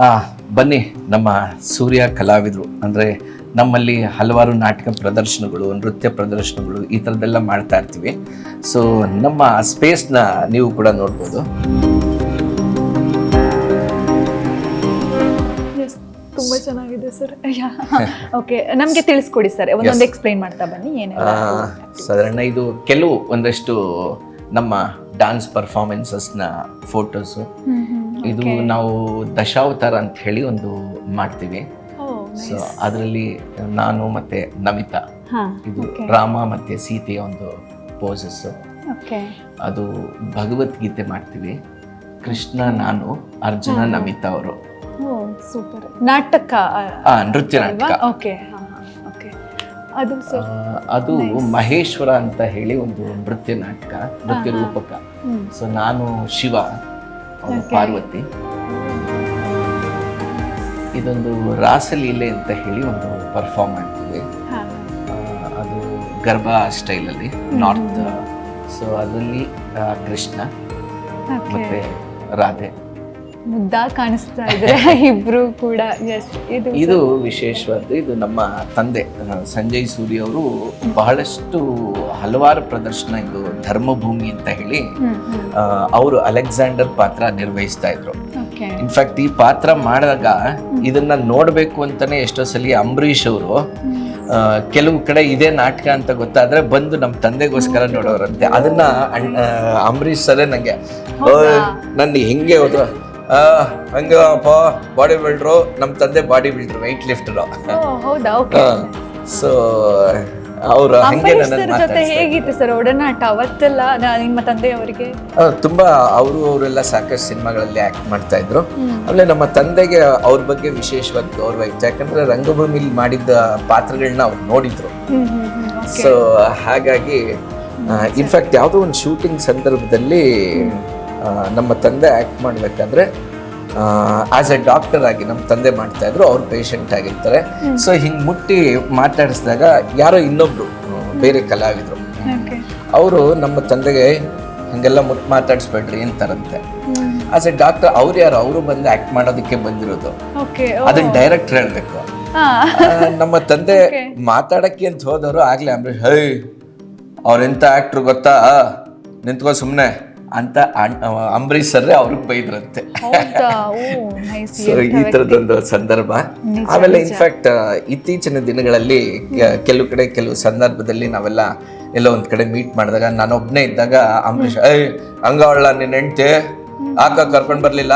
ಆ, ಬನ್ನಿ ನಮ್ಮ ಸೂರ್ಯ ಕಲಾವಿದರು. ಅಂದರೆ ನಮ್ಮಲ್ಲಿ ಹಲವಾರು ನಾಟಕ ಪ್ರದರ್ಶನಗಳು ನೃತ್ಯ ಪ್ರದರ್ಶನಗಳು ಈ ಥರದ್ದೆಲ್ಲ ಮಾಡ್ತಾ ಇರ್ತೀವಿ. ಸೊ ನಮ್ಮ ಸ್ಪೇಸ್ನ ನೀವು ಕೂಡ ನೋಡ್ಬೋದು. ತುಂಬಾ ಚೆನ್ನಾಗಿದೆ ಸರ್. ಓಕೆ ನಮಗೆ ತಿಳಿಸ್ಕೊಡಿ ಸರ್. ಒಂದೊಂದು ಎಕ್ಸ್ಪ್ಲೈನ್ ಮಾಡ್ತಾ ಬನ್ನಿ ಏನು ಸಾಧಾರಣ ಇದು ಕೆಲವು ಒಂದಷ್ಟು ನಮ್ಮ ಡಾನ್ಸ್ ಪರ್ಫಾರ್ಮೆನ್ಸಸ್ನ ಫೋಟೋಸು ಇದು ನಾವು ದಶಾವತಾರ ಅಂತ ಹೇಳಿ ಒಂದು ಮಾಡ್ತೀವಿ. ಸೊ ಅದರಲ್ಲಿ ನಾನು ಮತ್ತೆ ನಮಿತಾ. ಇದು ರಾಮ ಮತ್ತೆ ಸೀತೆಯ ಒಂದು ಪೋಸಸ್ ಓಕೆ ಅದು ಭಗವದ್ಗೀತೆ ಮಾಡ್ತೀವಿ. ಕೃಷ್ಣ ನಾನು ಅರ್ಜುನ ನಮಿತಾ ಅವರು. ಸೂಪರ್ ನಾಟಕ ನೃತ್ಯ ನಾಟಕ. ಓಕೆ ಅದು ಅದು ಮಹೇಶ್ವರ ಅಂತ ಹೇಳಿ ಒಂದು ನೃತ್ಯ ನಾಟಕ ನೃತ್ಯ ರೂಪಕ. ಸೊ ನಾನು ಶಿವ. ಅವಳು ಪಾರ್ವತಿ. ಇದೊಂದು ರಾಸಲೀಲೆ ಅಂತ ಹೇಳಿ ಒಂದು ಪರ್ಫಾರ್ಮ್ ಮಾಡ್ತೀವಿ ಅದು ಗರ್ಭ ಸ್ಟೈಲಲ್ಲಿ ನಾರ್ತ್ ಸೊ ಅದರಲ್ಲಿ ಕೃಷ್ಣ ಮತ್ತೆ ರಾಧೆ. ಮುದ್ದ ಕಾಣಿಸ್ತಾ ಇದ್ರೆ ಇಬ್ರು ಕೂಡ. ಎಸ್ ಇದು ಇದು ವಿಶೇಷವಾದ್ದು ಇದು ನಮ್ಮ ತಂದೆ ಸಂಜಯ್ ಸೂರಿ ಅವರು ಬಹಳಷ್ಟು ಹಲವಾರು ಪ್ರದರ್ಶನ ಇದು ಧರ್ಮಭೂಮಿ ಅಂತ ಹೇಳಿ ಅವರು ಅಲೆಕ್ಸಾಂಡರ್ ಪಾತ್ರ ನಿರ್ವಹಿಸ್ತಾ ಇದ್ರು. ಇನ್ಫ್ಯಾಕ್ಟ್ ಈ ಪಾತ್ರ ಮಾಡಿದಾಗ ಇದನ್ನ ನೋಡಬೇಕು ಅಂತಾನೆ ಎಷ್ಟೋ ಸಲ ಅಂಬರೀಷ್ ಅವರು ಕೆಲವು ಕಡೆ ಇದೇ ನಾಟಕ ಅಂತ ಗೊತ್ತಾದ್ರೆ ಬಂದು ನಮ್ಮ ತಂದೆಗೋಸ್ಕರ ನೋಡೋರಂತೆ. ಅದನ್ನ ಅಂಬರೀಷ್ ಸರೇ ನಂಗೆ ನನ್ನ ಹೆಂಗೆ ಹೋದ್ರು. ಆ ಹಂಗ ಅಪ್ಪ ಬಾಡಿ ಬಿಲ್ಡ್ರು ನಮ್ಮ ತಂದೆ ಬಾಡಿ ಬಿಲ್ಡ್ರು ವೆಯ್ಟ್ ಲಿಫ್ಟರು ಹೌದಾ? ಓಕೆ ಸೊ ಅವರು ಹಂಗೆ ನನ್ನ ಜೊತೆ ಹೇಗಿತ್ತು ಸರ್ ಒಡನಾಟ? ಅವತ್ತೆಲ್ಲ ನಿಮ್ಮ ನಿಮ್ಮ ತಂದೆಯವರಿಗೆ? ತುಂಬಾ ಅವರು ಅವರೆಲ್ಲ ಸಾಕಷ್ಟು ಸಿನಿಮಾಗಳಲ್ಲಿ ಆಕ್ಟ್ ಮಾಡ್ತಾ ಇದ್ರು. ಆಮೇಲೆ ನಮ್ಮ ತಂದೆಗೆ ಅವ್ರ ಬಗ್ಗೆ ವಿಶೇಷವಾಗಿ ಗೌರವ ಇತ್ತು. ಯಾಕಂದ್ರೆ ರಂಗಭೂಮಿಲಿ ಮಾಡಿದ್ದ ಪಾತ್ರಗಳನ್ನ ಅವ್ರು ನೋಡಿದ್ರು. ಸೊ ಹಾಗಾಗಿ ಇನ್ಫ್ಯಾಕ್ಟ್ ಯಾವುದೋ ಒಂದು ಶೂಟಿಂಗ್ ಸಂದರ್ಭದಲ್ಲಿ ನಮ್ಮ ತಂದೆ ಆ್ಯಕ್ಟ್ ಮಾಡಬೇಕಾದ್ರೆ ಆಸ್ ಎ ಡಾಕ್ಟರ್ ಆಗಿ ನಮ್ಮ ತಂದೆ ಮಾಡ್ತಾ ಇದ್ರು ಅವ್ರು ಪೇಷಂಟ್ ಆಗಿರ್ತಾರೆ. ಸೊ ಹಿಂಗೆ ಮುಟ್ಟಿ ಮಾತಾಡಿಸಿದಾಗ ಯಾರೋ ಇನ್ನೊಬ್ರು ಬೇರೆ ಕಲಾವಿದ್ರು ಅವರು ನಮ್ಮ ತಂದೆಗೆ ಹಂಗೆಲ್ಲ ಮುಟ್ ಮಾತಾಡಿಸ್ಬೇಡ್ರಿ ಅಂತಾರಂತೆ. ಆಸ್ ಎ ಡಾಕ್ಟರ್ ಅವ್ರು ಯಾರು? ಅವರು ಬಂದು ಆಕ್ಟ್ ಮಾಡೋದಕ್ಕೆ ಬಂದಿರೋದು. ಅದನ್ನ ಡೈರೆಕ್ಟ್ ಹೇಳಬೇಕು. ನಮ್ಮ ತಂದೆ ಮಾತಾಡಕ್ಕೆ ಅಂತ ಹೋದವರು ಆಗ್ಲೇ ಅಂಬರೀಷ್ ಹೈ ಅವ್ರೆಂಥ ಆಕ್ಟ್ರು ಗೊತ್ತಾ? ನಿಂತ್ಕೋ ಸುಮ್ಮನೆ ಅಂತ ಅಂಬರೀಶ್ ಅಂಬರೀಷ್ ಸರ್ರೆ ಅವ್ರಿಗೆ ಬೈದ್ರಂತೆ. ಸೊ ಈ ತರದೊಂದು ಸಂದರ್ಭ. ಆಮೇಲೆ ಇನ್ಫ್ಯಾಕ್ಟ್ ಇತ್ತೀಚಿನ ದಿನಗಳಲ್ಲಿ ಕೆಲವು ಕಡೆ ಕೆಲವು ಸಂದರ್ಭದಲ್ಲಿ ನಾವೆಲ್ಲ ಎಲ್ಲ ಒಂದ್ ಕಡೆ ಮೀಟ್ ಮಾಡಿದಾಗ ನಾನೊಬ್ನೇ ಇದ್ದಾಗ ಅಂಬರೀಶ್ ಐ ಹಂಗವಳ ನಿನ್ನ ಹೆಂಡ್ತಿ? ಆಕ ಕರ್ಕೊಂಡ್ ಬರಲಿಲ್ಲ?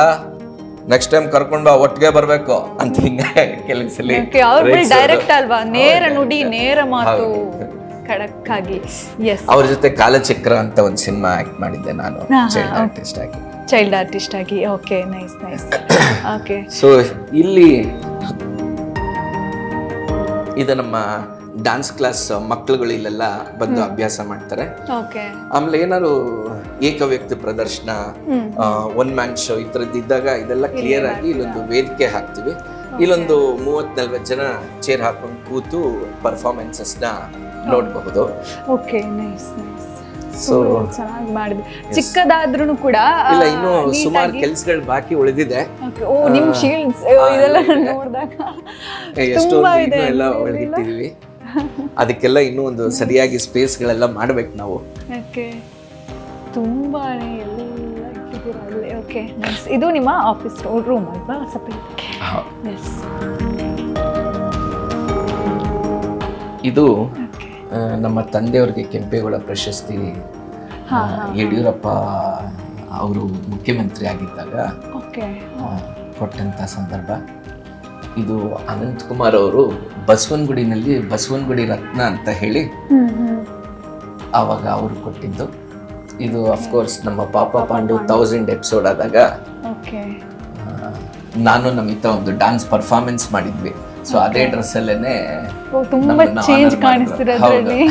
ನೆಕ್ಸ್ಟ್ ಟೈಮ್ ಕರ್ಕೊಂಡು ಬಾ ಒಟ್ಟಿಗೆ ಬರಬೇಕು? ಅಂತ ಹಿಂಗೆ ಕೆಲವು ಸಲ ಡೈರೆಕ್ಟ್ ಅಲ್ವಾ? ನೇರ ನುಡಿ ನೇರ ಮಾತು. ಖಡಕ್ ಆಗಿ ಎಸ್ ಅವ್ರ ಜೊತೆ ಕಾಲಚಕ್ರ ಅಂತ ಒಂದು ಸಿನಿಮಾ ಆಕ್ಟ್ ಮಾಡಿದ್ದೆ ನಾನು. ಚೈಲ್ಡ್ ಆರ್ಟಿಸ್ಟ್ ಆಗಿ. ಚೈಲ್ಡ್ ಆರ್ಟಿಸ್ಟ್ ಆಗಿ. Okay nice nice okay so ಇಲ್ಲಿ ಇದು ನಮ್ಮ ಡಾನ್ಸ್ ಕ್ಲಾಸ್ ಮಕ್ಕಳುಗಳು ಇಲ್ಲೆಲ್ಲ ಬಂದು ಅಭ್ಯಾಸ ಮಾಡ್ತಾರೆ. ಓಕೆ ಆಮೇಲೆ ಏನಾದ್ರು ಏಕವ್ಯಕ್ತಿ ಪ್ರದರ್ಶನ. ಒನ್ ಮ್ಯಾನ್ ಶೋ ಈ ಥರದ್ದು ಇದ್ದಾಗ ಇದೆಲ್ಲ ಕ್ಲಿಯರ್ ಆಗಿ ಇಲ್ಲೊಂದು ವೇದಿಕೆ ಹಾಕ್ತಿವಿ. ಇಲ್ಲೊಂದು ಮೂವತ್ ನಲ್ವತ್ತು ಜನ ಚೇರ್ ಹಾಕೊಂಡು ಕೂತು ಪರ್ಫಾರ್ಮೆನ್ಸಸ್ನ ನೋಡಬಹುದು. ಓಕೆ ನೈಸ್ ನೈಸ್ ಸೊ ಚೆನ್ನಾಗಿ ಮಾಡಿದ್ವಿ ಚಿಕ್ಕದಾದ್ರೂ ಕೂಡ ಇಲ್ಲ ಇನ್ನು ಸುಮಾರು ಕೆಲಸಗಳು ಬಾಕಿ ಉಳಿದಿದೆ. ಓ ನಿಮ್ ಶೀಲ್ಡ್ಸ್ ಇದೆಲ್ಲ ನೋಡಿದಾಗ ಇದೆ ಎಲ್ಲ ಒಳಗಿಟ್ಟಿದೀವಿ. ಅದಕ್ಕೆಲ್ಲ ಇನ್ನೂ ಒಂದು ಸರಿಯಾಗಿ ಸ್ಪೇಸ್ಗಳೆಲ್ಲ ಮಾಡ್ಬೇಕು ನಾವು. ಓಕೆ ತುಂಬಾನೇ ಎಲ್ಲ ಓಕೆ ನೈಸ್ ಇದು ನಿಮ್ಮ ಆಫೀಸ್ ರೂಮ್ ಅಲ್ವಾ? ಸಪ್ರೇಟ್ ಎಸ್ ಇದು ನಮ್ಮ ತಂದೆಯವ್ರಿಗೆ ಕೆಂಪೇಗೌಡ ಪ್ರಶಸ್ತಿ ಯಡಿಯೂರಪ್ಪ ಅವರು ಮುಖ್ಯಮಂತ್ರಿ ಆಗಿದ್ದಾಗ ಕೊಟ್ಟಂತ ಸಂದರ್ಭ. ಇದು ಅನಂತ್ ಕುಮಾರ್ ಅವರು ಬಸವನಗುಡಿನಲ್ಲಿ ಬಸವನಗುಡಿ ರತ್ನ ಅಂತ ಹೇಳಿ ಆವಾಗ ಅವರು ಕೊಟ್ಟಿದ್ದು. ಇದು ಅಫ್ಕೋರ್ಸ್ ನಮ್ಮ ಪಾಪ ಪಾಂಡು ತೌಸಂಡ್ ಎಪಿಸೋಡ್ ಆದಾಗ ನಾನು ನಮಿತಾ ಒಂದು ಡಾನ್ಸ್ ಪರ್ಫಾರ್ಮೆನ್ಸ್ ಮಾಡಿದ್ವಿ. ಸೊ ಅದೇ ಡ್ರೆಸ್ ಅಲ್ಲೇನೆ ತುಂಬಾ ಚೇಂಜ್ ಕಾಣಿಸ್ತಿದೆ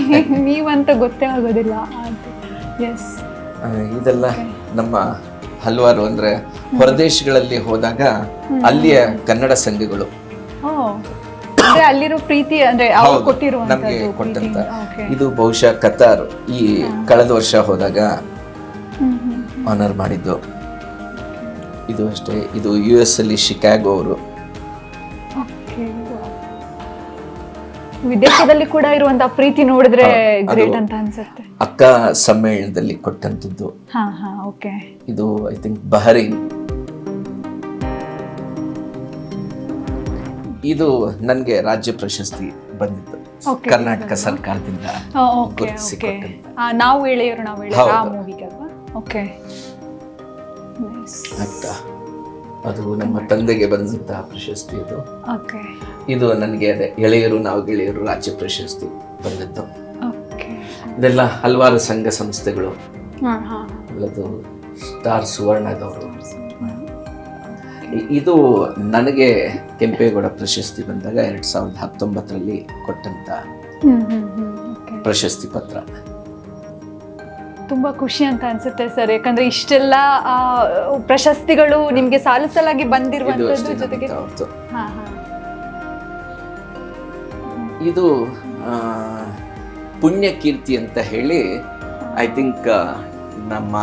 ನೀವಂತ ಗೊತ್ತೇ ಆಗೋದಿಲ್ಲ. ಎಸ್ ಇದೆಲ್ಲ ನಮ್ಮ ಹಲವಾರು ಅಂದ್ರೆ ಹೊರದೇಶಗಳಲ್ಲಿ ಹೋದಾಗ ಅಲ್ಲಿಯ ಕನ್ನಡ ಸಂಘಗಳು. ಅಂದ್ರೆ ಅಲ್ಲಿರೋ ಪ್ರೀತಿ ಅಂದ್ರೆ ಅವ್ರು ಕೊಟ್ಟಿರುವಂತದ್ದು ಕೊಟ್ಟಂತ. ಇದು ಬಹುಶಃ ಕತಾರ್ ಈ ಕಳೆದ ವರ್ಷ ಹೋದಾಗ ಆನರ್ ಮಾಡಿದ್ದು. ಇದು ಅಷ್ಟೇ. ಇದು ಯು ಎಸ್ ಅಲ್ಲಿ ಶಿಕಾಗೋ ಅವರು. ವಿದೇಶದಲ್ಲಿ ಕೂಡ ಇರುವಂತ ಪ್ರೀತಿ ನೋಡಿದ್ರೆ ಅದು- ಗ್ರೇಟ್ ಅಂತ ಅನ್ಸುತ್ತೆ. ಅಕ್ಕ ಸಮ್ಮೇಳನದಲ್ಲಿ ಕೊಟ್ಟಂಥದ್ದು. ಹಾ ಹಾ ಓಕೆ ಇದು ಐ ಥಿಂಕ್ ಬಹರೀನ್ ಇದು ನನಗೆ ರಾಜ್ಯ ಪ್ರಶಸ್ತಿ ಬಂದಿತ್ತು ಕರ್ನಾಟಕ ಸರ್ಕಾರದಿಂದ. ನಾವು ಎಳೆಯರು ನಾವು ಎಳೆಯರು ಆ ಹೌದು. ಮೂವಿಗೆ ಅಲ್ವಾ? ಓಕೆ ಆಯ್ತಾ ಅದು ನಮ್ಮ ತಂದೆಗೆ ಬಂದಂತಹ ಪ್ರಶಸ್ತಿ ಇದು. ಇದು ನನಗೆ ಅದೇ ಎಳೆಯರು ನಾವು ಗೆಳೆಯರು ರಾಜ್ಯ ಪ್ರಶಸ್ತಿ ಬಂದಿದ್ದು. ಓಕೆ ಇದೆಲ್ಲ ಹಲವಾರು ಸಂಘ ಸಂಸ್ಥೆಗಳು. ಅಲ್ಲದು ಸ್ಟಾರ್ ಸುವರ್ಣದವರು ಇದು ನನಗೆ ಕೆಂಪೇಗೌಡ ಪ್ರಶಸ್ತಿ ಬಂದಾಗ ಎರಡ್ ಸಾವಿರದ ಹತ್ತೊಂಬತ್ತರಲ್ಲಿ ಕೊಟ್ಟಂತ ಪ್ರಶಸ್ತಿ ಪತ್ರ. ತುಂಬಾ ಖುಷಿ ಅಂತ ಅನ್ಸುತ್ತೆ ಸರ್. ಯಾಕಂದ್ರೆ ಇಷ್ಟೆಲ್ಲ ಪ್ರಶಸ್ತಿಗಳು ನಿಮ್ಗೆ ಸಾಲು ಸಾಲಾಗಿ ಇದು ಬಂದಿರುವಂತದ್ದು ಜೊತೆಗೆ ಇದು ಪುಣ್ಯ ಕೀರ್ತಿ ಅಂತ ಹೇಳಿ ಐ ಥಿಂಕ್ ನಮ್ಮ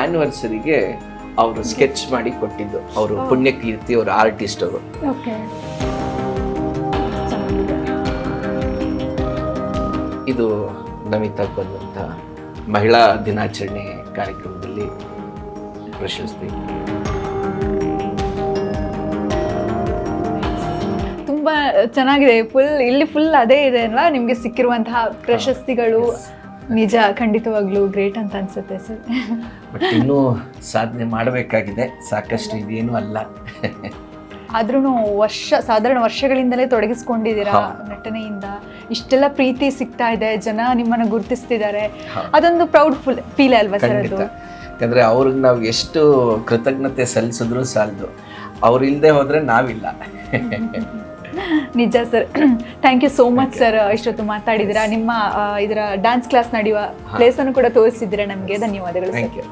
ಆನಿವರ್ಸರಿಗೆ ಅವರು ಸ್ಕೆಚ್ ಮಾಡಿ ಕೊಟ್ಟಿದ್ದು. ಅವರು ಪುಣ್ಯಕೀರ್ತಿ ಅವರು ಆರ್ಟಿಸ್ಟ್ ಅವರು. ಓಕೆ. ಇದು ನಮಿತಾ ಬಂದಂಥ ಮಹಿಳಾ ದಿನಾಚರಣೆ ಕಾರ್ಯಕ್ರಮದಲ್ಲಿ ಪ್ರಶಸ್ತಿ. ತುಂಬಾ ಚೆನ್ನಾಗಿದೆ. ಫುಲ್ ಇಲ್ಲಿ ಫುಲ್ ಅದೇ ಇದೆ ಅಲ್ವಾ? ನಿಮ್ಗೆ ಸಿಕ್ಕಿರುವಂತಹ ಪ್ರಶಸ್ತಿಗಳು. ನಿಜ ಖಂಡಿತವಾಗ್ಲೂ ಗ್ರೇಟ್ ಅಂತ ಅನ್ಸುತ್ತೆ ಸರ್. ಬಟ್ ಇನ್ನೂ ಸಾಧನೆ ಮಾಡಬೇಕಾಗಿದೆ. ಸಾಕಷ್ಟು ಇದೇನು ಅಲ್ಲ. ಆದ್ರೂ ವರ್ಷ ಸಾಧಾರಣ ವರ್ಷಗಳಿಂದಲೇ ತೊಡಗಿಸ್ಕೊಂಡಿದ್ದೀರಾ ನಟನೆಯಿಂದ? ಇಷ್ಟೆಲ್ಲ ಪ್ರೀತಿ ಸಿಗ್ತಾ ಇದೆ ಜನ ನಿಮ್ಮನ್ನ ಗುರುತಿಸ್ತಿದ್ದಾರೆ. ಅದೊಂದು ಪ್ರೌಡ್ ಫುಲ್ ಫೀಲ್ ಅಲ್ವಾ ಸರ್ ಅದು? ಯಾಕಂದ್ರೆ ಅವ್ರಿಗೆ ನಾವು ಎಷ್ಟು ಕೃತಜ್ಞತೆ ಸಲ್ಲಿಸಿದ್ರು ಸಾಲದು. ಅವ್ರು ಇಲ್ಲದೆ ಹೋದ್ರೆ ನಾವಿಲ್ಲ. ನಿಜ sir. Thank you so much sir ಇಷ್ಟೊತ್ತು ಮಾತಾಡಿದಿರಾ ನಿಮ್ಮ ಇದರ ಡ್ಯಾನ್ಸ್ ಕ್ಲಾಸ್ ನಡೆಯುವ ಪ್ಲೇಸ್ ಅನ್ನು ಕೂಡ ತೋರಿಸಿದ್ದೀರಾ ನಮಗೆ. ಧನ್ಯವಾದಗಳು ಥ್ಯಾಂಕ್ ಯು